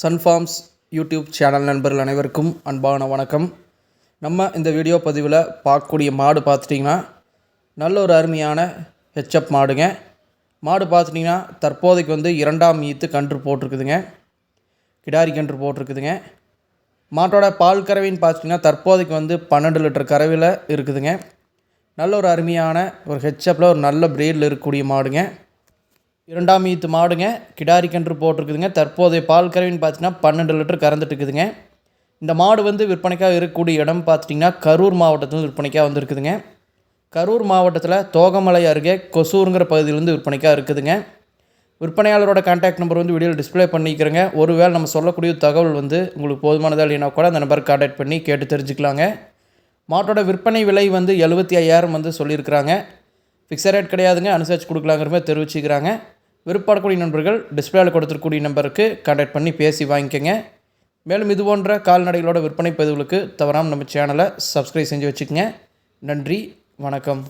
Sun Farms YouTube channel நண்பர்கள் அனைவருக்கும் அன்பான வணக்கம். நம்ம இந்த வீடியோ பதிவில் பார்க்கக்கூடிய மாடு பார்த்துட்டிங்கன்னா நல்ல ஒரு அருமையான ஹெச்அப் மாடுங்க. மாடு பார்த்துட்டிங்கன்னா தற்போதைக்கு வந்து இரண்டாம் ஈத்து கன்று போட்டிருக்குதுங்க. கிடாரி கன்று போட்டிருக்குதுங்க. மாட்டோட பால் கறவைன்னு பார்த்துட்டிங்கன்னா தற்போதைக்கு வந்து பன்னெண்டு லிட்டர் கறவையில் இருக்குதுங்க. நல்ல ஒரு அருமையான ஒரு ஹெச்அப்பில் ஒரு நல்ல பிரீடில் இருக்கக்கூடிய மாடுங்க. இரண்டாம் ஈத்து மாடுங்க கிடாரி கன்று போட்டிருக்குதுங்க. தற்போதைய பால் கறவைன்னு பார்த்தீங்கன்னா பன்னெண்டு லிட்டர் கறந்துட்டு இருக்குதுங்க. இந்த மாடு வந்து விற்பனைக்காக இருக்கக்கூடிய இடம் பார்த்துட்டிங்கன்னா கரூர் மாவட்டத்தில் விற்பனைக்காக வந்துருக்குதுங்க. கரூர் மாவட்டத்தில் தோகமலை அருகே கொசூருங்கிற பகுதியிலேருந்து விற்பனைக்காக இருக்குதுங்க. விற்பனையாளரோட கான்டாக்ட் நம்பர் வந்து வீடியோவில் டிஸ்ப்ளே பண்ணிக்கிறேங்க. ஒருவேளை நம்ம சொல்லக்கூடிய தகவல் வந்து உங்களுக்கு போதுமானதாக இல்லைனா கூட அந்த நம்பருக்கு கான்டாக்ட் பண்ணி கேட்டு தெரிஞ்சுக்கலாங்க. மாட்டோட விற்பனை விலை வந்து எழுபத்தி ஐயாயிரம் வந்து சொல்லியிருக்கிறாங்க. ஃபிக்ஸட் ரேட் கிடையாதுங்க. அனுசரித்து கொடுக்கலாங்கிற மாதிரி தெரிவிச்சுக்கிறாங்க விருப்பப்படக்கூடிய நண்பர்கள் டிஸ்பிளேல கொடுத்துருக்கூடிய நம்பருக்கு கான்டாக்ட் பண்ணி பேசி வாங்கிக்கோங்க. மேலும் இது போன்ற கால்நடைகளோட விற்பனை பதிவுகளுக்கு தவறாமல் நம்ம சேனலை சப்ஸ்கிரைப் செஞ்சு வச்சுக்கோங்க. நன்றி. வணக்கம்.